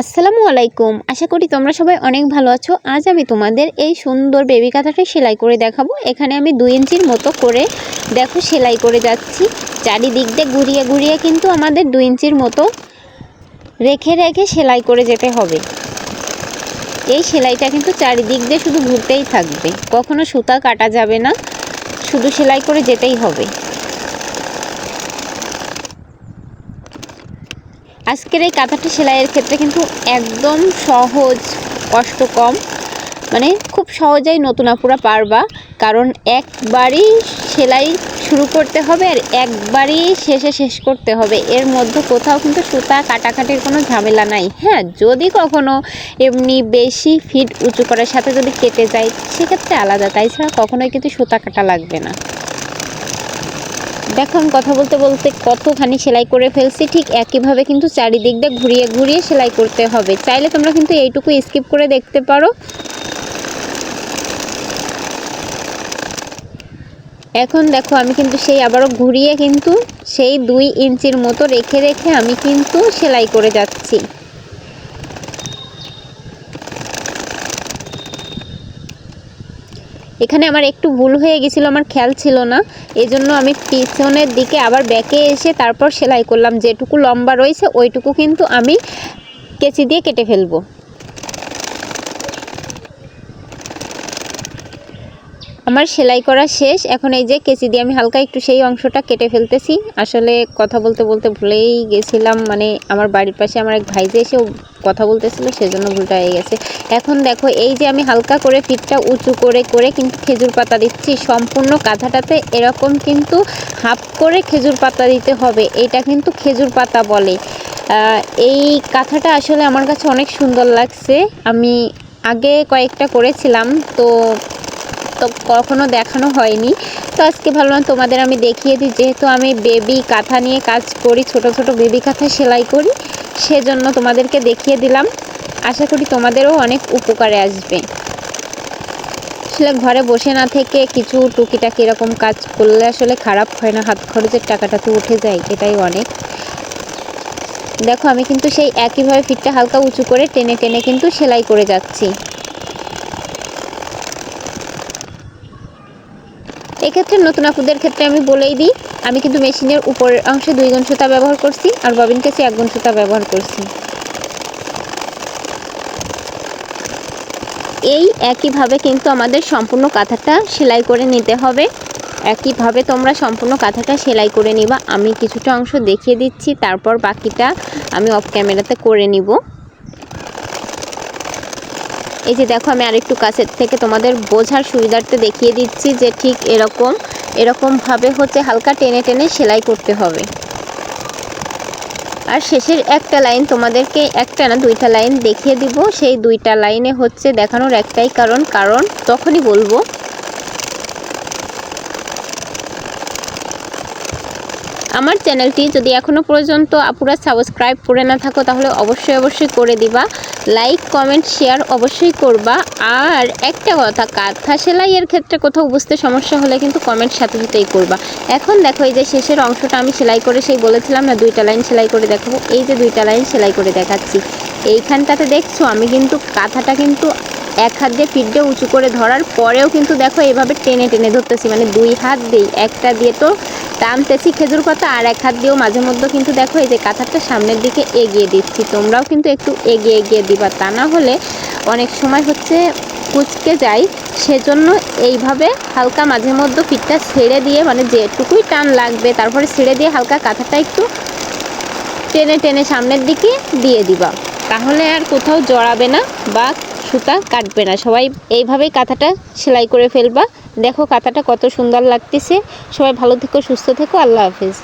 আসসালামু আলাইকুম। আশা করি তোমরা সবাই অনেক ভালো আছো। আজ আমি তোমাদের এই সুন্দর বেবি কাঁথাটা সেলাই করে দেখাবো। এখানে আমি দুই ইঞ্চির মতো করে দেখো সেলাই করে যাচ্ছি। চারিদিক দিয়ে ঘুরিয়ে ঘুরিয়ে কিন্তু আমাদের দুই ইঞ্চির মতো রেখে রেখে সেলাই করে যেতে হবে। এই সেলাইটা কিন্তু চারিদিক দিয়ে শুধু ঘুরতেই থাকবে। কখনো সুতা কাটা যাবে না। শুধু সেলাই করে যেতেই হবে। আজকের এই কাঁথাটি সেলাইয়ের ক্ষেত্রে কিন্তু একদম সহজ, কষ্ট কম। মানে খুব সহজেই নতুন আপুরা পারবা। কারণ একবারই সেলাই শুরু করতে হবে আর একবারই শেষে শেষ করতে হবে। এর মধ্যে কোথাও কিন্তু সুতা কাটাকাটির কোনো ঝামেলা নাই। হ্যাঁ যদি কখনো এমনি বেশি ফিট উঁচু করার সাথে যদি কেটে যায়, সেক্ষেত্রে আলাদা। তাই ছাড়া কখনোই কিন্তু সুতা কাটা লাগবে না। দেখো, আমি কথা বলতে বলতে কতখানি সেলাই করে ফেলছি, ঠিক একইভাবে কিন্তু চারিদিক দিয়ে ঘুরিয়ে ঘুরিয়ে সেলাই করতে হবে। চাইলে তোমরা কিন্তু এইটুকু স্কিপ করে দেখতে পারো। এখন দেখো, আমি কিন্তু সেই আবারও ঘুরিয়ে কিন্তু সেই দুই ইঞ্চির মতো রেখে রেখে আমি কিন্তু সেলাই করে যাচ্ছি। এখানে আমার একটু ভুল হয়ে গেছিল, আমার খেয়াল ছিল না। এই জন্য আমি পিছনের দিকে আবার ব্যাকে এসে তারপর সেলাই করলাম। যেটুকু লম্বা রয়েছে, ওইটুকু কিন্তু আমি কেচি দিয়ে কেটে ফেলব। আমার সেলাই করা শেষ। এখন এই যে কেচি দিয়ে আমি হালকা একটু সেই অংশটা কেটে ফেলতেছি। আসলে কথা বলতে বলতে ভুলেই গেছিলাম। মানে আমার বাড়ির পাশে আমার এক ভাই যে এসে কথা বলতেছিল, সেজন্য ভুলটা হয়ে গেছে। এখন দেখো, এই যে আমি হালকা করে পিঠটা উঁচু করে করে কিন্তু খেজুর পাতা দিচ্ছি। সম্পূর্ণ কাঁথাটাতে এরকম কিন্তু হাফ করে খেজুর পাতা দিতে হবে। এটা কিন্তু খেজুর পাতা বলে। এই কাঁথাটা আসলে আমার কাছে অনেক সুন্দর লাগছে। আমি আগে কয়েকটা করেছিলাম। তো তো কখনো দেখানো হয়নি। তো আজকে ভাবলাম তোমাদের আমি দেখিয়ে দিই, যেহেতু আমি বেবি কাঁথা নিয়ে কাজ করি, ছোট ছোট বেবি কাঁথা সেলাই করি, সেজন্য তোমাদেরকে দেখিয়ে দিলাম। আশা করি তোমাদেরও অনেক উপকারে আসবে। আসলে ঘরে বসে না থেকে কিছু টুকিটাকি এরকম কাজ করলে আসলে খারাপ হয় না, হাত খরচের টাকাটা তো উঠে যায়, এটাই অনেক। দেখো আমি কিন্তু সেই একইভাবে ফিটটা হালকা উঁচু করে টেনে টেনে কিন্তু সেলাই করে যাচ্ছি। এক্ষেত্রে নতুন আপুদের ক্ষেত্রে আমি বলেই দিই, আমি কিন্তু মেশিনের উপরের অংশে দুই গুণ সুতা ব্যবহার করছি আর ববিন কেসে এক গুণ সুতা ব্যবহার করছি। এই একইভাবে কিন্তু আমাদের সম্পূর্ণ কাঁথাটা সেলাই করে নিতে হবে। একইভাবে তোমরা সম্পূর্ণ কাঁথাটা সেলাই করে নিবা। আমি কিছুটা অংশ দেখিয়ে দিচ্ছি, তারপর বাকিটা আমি অফ ক্যামেরাতে করে নিব। এই যে দেখো, আমি আরেকটু কাছের থেকে তোমাদের বোঝার সুবিধার্থে দেখিয়ে দিচ্ছি যে ঠিক এরকম এরকমভাবে হচ্ছে হালকা টেনে টেনে সেলাই করতে হবে। আর শেষের একটা লাইন তোমাদেরকে একটা না দুইটা লাইন দেখিয়ে দিব। সেই দুইটা লাইনে হচ্ছে দেখানোর একটাই কারণ কারণ তখনই বলব আমার চ্যানেলটি যদি এখনও পর্যন্ত আপুরা সাবস্ক্রাইব করে না থাকো, তাহলে অবশ্যই অবশ্যই করে দিবা। লাইক, কমেন্ট, শেয়ার অবশ্যই করবা। আর একটা কথা, কাঁথা সেলাইয়ের ক্ষেত্রে কোথাও বুঝতে সমস্যা হলে কিন্তু কমেন্ট সাথে সাথেই করবা। এখন দেখো, এই যে শেষের অংশটা আমি সেলাই করে সেই বলেছিলাম না, দুইটা লাইন সেলাই করে দেখাবো। এই যে দুইটা লাইন সেলাই করে দেখাচ্ছি। এইখানটাতে দেখছ, আমি কিন্তু কাঁথাটা কিন্তু এক হাত দিয়ে পিঠ দিয়ে উঁচু করে ধরার পরেও কিন্তু দেখো এভাবে টেনে টেনে ধরতেছি। মানে দুই হাত দিই একটা দিয়ে তো টানতেছি খেজুর পাতা আর এক হাত দিয়েও মাঝে মধ্যে কিন্তু দেখো এই যে কাঁথারটা সামনের দিকে এগিয়ে দিচ্ছি। তোমরাও কিন্তু একটু এগিয়ে এগিয়ে দিবা। তা না হলে অনেক সময় হচ্ছে কুচকে যায় সেজন্য এইভাবে হালকা মাঝে মধ্যে পিঠটা ছেড়ে দিয়ে মানে যেটুকুই টান লাগবে তারপরে ছেড়ে দিয়ে হালকা কাঁথাটা একটু টেনে টেনে সামনের দিকে দিয়ে দিবা। তাহলে আর কোথাও জড়াবে না বা সুতা কাটবে না। সবাই এইভাবেই কাঁথাটা সেলাই করে ফেলবা। দেখো কাঁথাটা কত সুন্দর লাগতেছে। সবাই ভালো থেকো, সুস্থ থেকো। আল্লাহ হাফিজ।